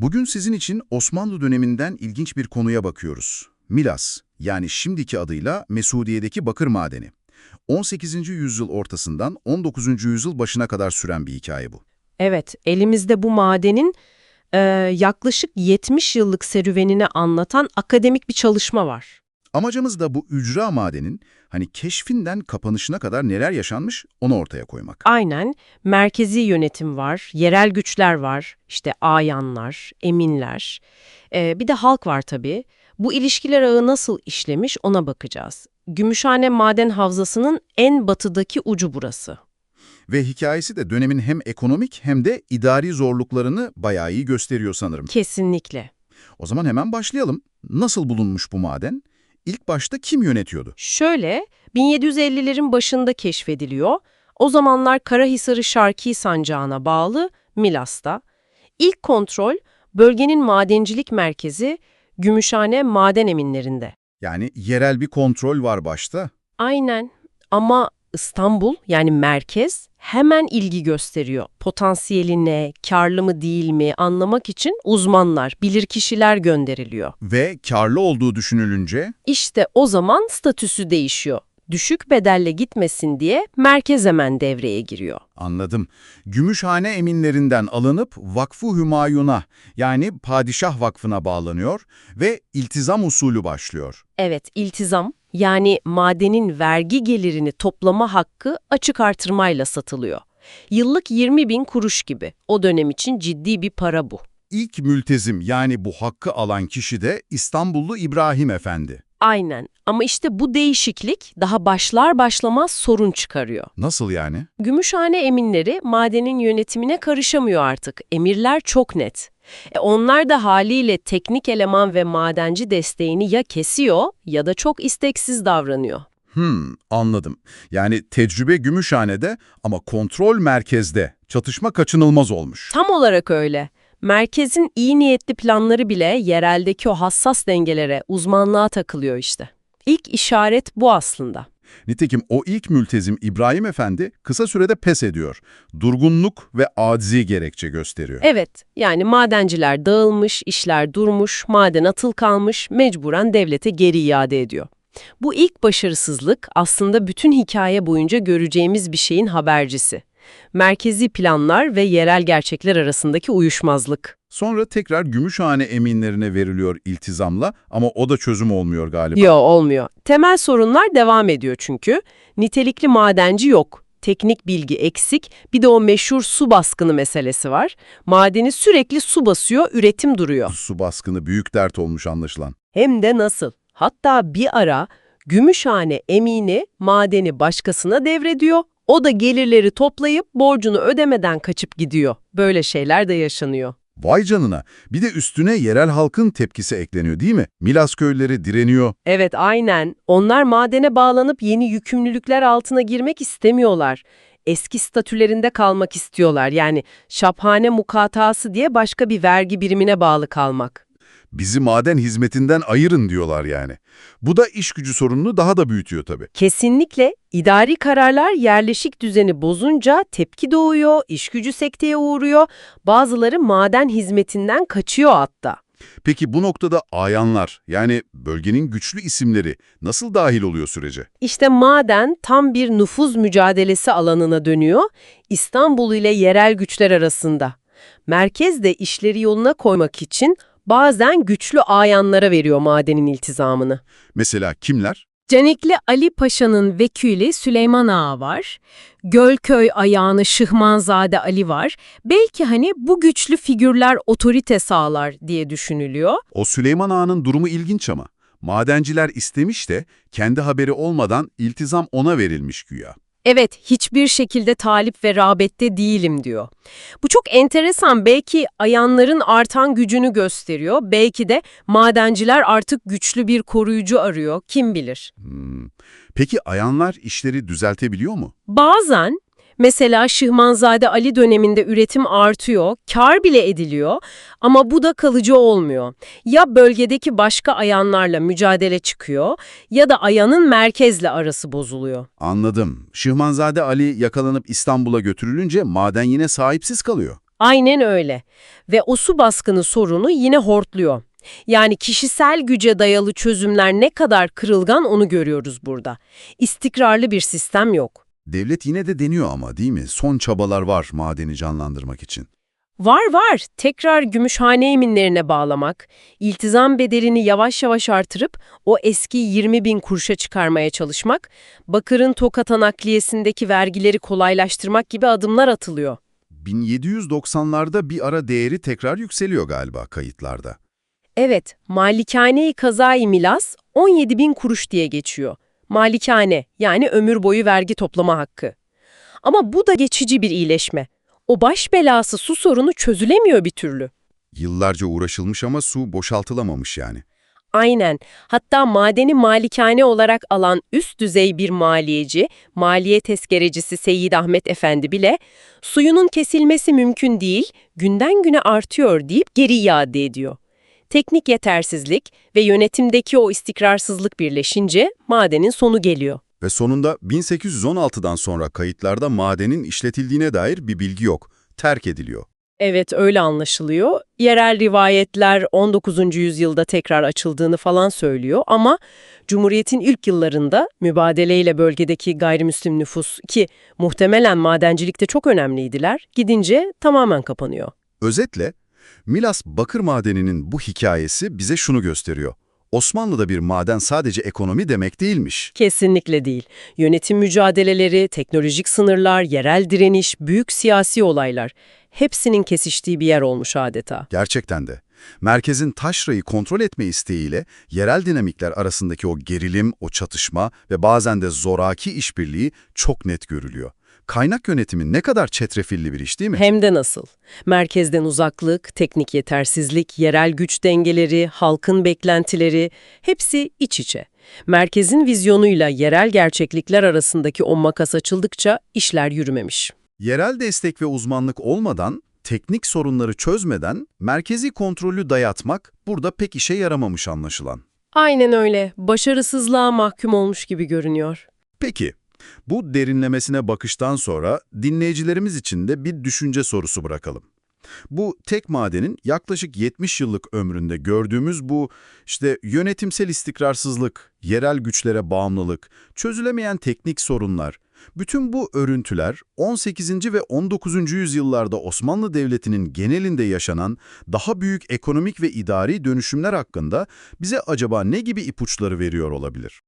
Bugün sizin için Osmanlı döneminden ilginç bir konuya bakıyoruz. Milas, yani şimdiki adıyla Mesudiye'deki bakır madeni. 18. yüzyıl ortasından 19. yüzyıl başına kadar süren bir hikaye bu. Evet, elimizde bu madenin e, yaklaşık 70 yıllık serüvenini anlatan akademik bir çalışma var. Amacımız da bu ücra madenin hani keşfinden kapanışına kadar neler yaşanmış onu ortaya koymak. Aynen, merkezi yönetim var, yerel güçler var, işte ayanlar, eminler, e, bir de halk var tabii. Bu ilişkiler ağı nasıl işlemiş ona bakacağız. Gümüşhane Maden Havzası'nın en batıdaki ucu burası. Ve hikayesi de dönemin hem ekonomik hem de idari zorluklarını bayağı iyi gösteriyor sanırım. Kesinlikle. O zaman hemen başlayalım. Nasıl bulunmuş bu maden? İlk başta kim yönetiyordu? Şöyle, 1750'lerin başında keşfediliyor. O zamanlar Karahisarı Şarki Sancağı'na bağlı Milas'ta. İlk kontrol bölgenin madencilik merkezi Gümüşhane Maden Eminlerinde. Yani yerel bir kontrol var başta. Aynen ama İstanbul yani merkez hemen ilgi gösteriyor. Potansiyeli ne, karlı mı değil mi anlamak için uzmanlar, bilirkişiler gönderiliyor. Ve karlı olduğu düşünülünce İşte o zaman statüsü değişiyor. Düşük bedelle gitmesin diye merkez hemen devreye giriyor. anladım. Gümüşhane eminlerinden alınıp Vakfı Hümayun'a yani Padişah Vakfı'na bağlanıyor ve iltizam usulü başlıyor. Evet, iltizam yani madenin vergi gelirini toplama hakkı açık artırmayla satılıyor. Yıllık 20 bin kuruş gibi. O dönem için ciddi bir para bu. İlk mültezim yani bu hakkı alan kişi de İstanbullu İbrahim Efendi. Aynen ama işte bu değişiklik daha başlar başlamaz sorun çıkarıyor. Nasıl yani? Gümüşhane eminleri madenin yönetimine karışamıyor artık. Emirler çok net. E onlar da haliyle teknik eleman ve madenci desteğini ya kesiyor ya da çok isteksiz davranıyor. Hmm, anladım. Yani tecrübe Gümüşhane'de ama kontrol merkezde. Çatışma kaçınılmaz olmuş. Tam olarak öyle. Merkezin iyi niyetli planları bile yereldeki o hassas dengelere, uzmanlığa takılıyor işte. İlk işaret bu aslında. Nitekim o ilk mültezim İbrahim Efendi kısa sürede pes ediyor. Durgunluk ve acizi gerekçe gösteriyor. Evet, yani madenciler dağılmış, işler durmuş, maden atıl kalmış, mecburen devlete geri iade ediyor. Bu ilk başarısızlık aslında bütün hikaye boyunca göreceğimiz bir şeyin habercisi. Merkezi planlar ve yerel gerçekler arasındaki uyuşmazlık. Sonra tekrar Gümüşhane eminlerine veriliyor iltizamla ama o da çözüm olmuyor galiba. Yo olmuyor. Temel sorunlar devam ediyor çünkü. Nitelikli madenci yok. Teknik bilgi eksik. Bir de o meşhur su baskını meselesi var. Madeni sürekli su basıyor, üretim duruyor. Su baskını büyük dert olmuş anlaşılan. Hem de nasıl? Hatta bir ara Gümüşhane emini madeni başkasına devrediyor. O da gelirleri toplayıp borcunu ödemeden kaçıp gidiyor. Böyle şeyler de yaşanıyor. Vay canına. Bir de üstüne yerel halkın tepkisi ekleniyor değil mi? Milas köyleri direniyor. Evet aynen. Onlar madene bağlanıp yeni yükümlülükler altına girmek istemiyorlar. Eski statülerinde kalmak istiyorlar. Yani şaphane mukatası diye başka bir vergi birimine bağlı kalmak. Bizi maden hizmetinden ayırın diyorlar yani. Bu da iş gücü sorununu daha da büyütüyor tabii. Kesinlikle idari kararlar yerleşik düzeni bozunca tepki doğuyor, işgücü sekteye uğruyor, bazıları maden hizmetinden kaçıyor hatta. Peki bu noktada ayanlar yani bölgenin güçlü isimleri nasıl dahil oluyor sürece? İşte maden tam bir nüfuz mücadelesi alanına dönüyor, İstanbul ile yerel güçler arasında. Merkez de işleri yoluna koymak için bazen güçlü ayanlara veriyor madenin iltizamını. Mesela kimler? Canikli Ali Paşa'nın vekili Süleyman Ağa var. Gölköy ayağını Şıhmanzade Ali var. Belki hani bu güçlü figürler otorite sağlar diye düşünülüyor. O Süleyman Ağa'nın durumu ilginç ama. Madenciler istemiş de kendi haberi olmadan iltizam ona verilmiş güya. Evet, hiçbir şekilde talip ve rağbette değilim diyor. Bu çok enteresan. Belki ayanların artan gücünü gösteriyor. Belki de madenciler artık güçlü bir koruyucu arıyor. Kim bilir. Hmm. Peki ayanlar işleri düzeltebiliyor mu? Bazen mesela Şıhmanzade Ali döneminde üretim artıyor, kar bile ediliyor ama bu da kalıcı olmuyor. Ya bölgedeki başka ayanlarla mücadele çıkıyor ya da ayanın merkezle arası bozuluyor. Anladım. Şıhmanzade Ali yakalanıp İstanbul'a götürülünce maden yine sahipsiz kalıyor. Aynen öyle. Ve o su baskını sorunu yine hortluyor. Yani kişisel güce dayalı çözümler ne kadar kırılgan onu görüyoruz burada. İstikrarlı bir sistem yok. Devlet yine de deniyor ama değil mi? Son çabalar var madeni canlandırmak için. Var var. Tekrar gümüşhane eminlerine bağlamak, iltizam bedelini yavaş yavaş artırıp o eski 20 bin kuruşa çıkarmaya çalışmak, Bakır'ın Tokat'a nakliyesindeki vergileri kolaylaştırmak gibi adımlar atılıyor. 1790'larda bir ara değeri tekrar yükseliyor galiba kayıtlarda. Evet, Malikane-i Kazai Milas 17 bin kuruş diye geçiyor. Malikane yani ömür boyu vergi toplama hakkı. Ama bu da geçici bir iyileşme. O baş belası su sorunu çözülemiyor bir türlü. Yıllarca uğraşılmış ama su boşaltılamamış yani. Aynen. Hatta madeni malikane olarak alan üst düzey bir maliyeci, maliye tezkerecisi Seyyid Ahmet Efendi bile suyunun kesilmesi mümkün değil, günden güne artıyor deyip geri iade ediyor. Teknik yetersizlik ve yönetimdeki o istikrarsızlık birleşince madenin sonu geliyor. Ve sonunda 1816'dan sonra kayıtlarda madenin işletildiğine dair bir bilgi yok. Terk ediliyor. Evet öyle anlaşılıyor. Yerel rivayetler 19. yüzyılda tekrar açıldığını falan söylüyor ama Cumhuriyet'in ilk yıllarında mübadeleyle bölgedeki gayrimüslim nüfus ki muhtemelen madencilikte çok önemliydiler, gidince tamamen kapanıyor. Özetle, Milas bakır madeninin bu hikayesi bize şunu gösteriyor. Osmanlı'da bir maden sadece ekonomi demek değilmiş. Kesinlikle değil. Yönetim mücadeleleri, teknolojik sınırlar, yerel direniş, büyük siyasi olaylar hepsinin kesiştiği bir yer olmuş adeta. Gerçekten de. Merkezin taşrayı kontrol etme isteğiyle yerel dinamikler arasındaki o gerilim, o çatışma ve bazen de zoraki işbirliği çok net görülüyor. Kaynak yönetimi ne kadar çetrefilli bir iş değil mi? Hem de nasıl? Merkezden uzaklık, teknik yetersizlik, yerel güç dengeleri, halkın beklentileri hepsi iç içe. Merkezin vizyonuyla yerel gerçeklikler arasındaki o makas açıldıkça işler yürümemiş. Yerel destek ve uzmanlık olmadan, teknik sorunları çözmeden merkezi kontrolü dayatmak burada pek işe yaramamış anlaşılan. Aynen öyle. Başarısızlığa mahkum olmuş gibi görünüyor. Peki, bu derinlemesine bakıştan sonra dinleyicilerimiz için de bir düşünce sorusu bırakalım. Bu tek madenin yaklaşık 70 yıllık ömründe gördüğümüz bu işte yönetimsel istikrarsızlık, yerel güçlere bağımlılık, çözülemeyen teknik sorunlar, bütün bu örüntüler 18. ve 19. yüzyıllarda Osmanlı Devleti'nin genelinde yaşanan daha büyük ekonomik ve idari dönüşümler hakkında bize acaba ne gibi ipuçları veriyor olabilir?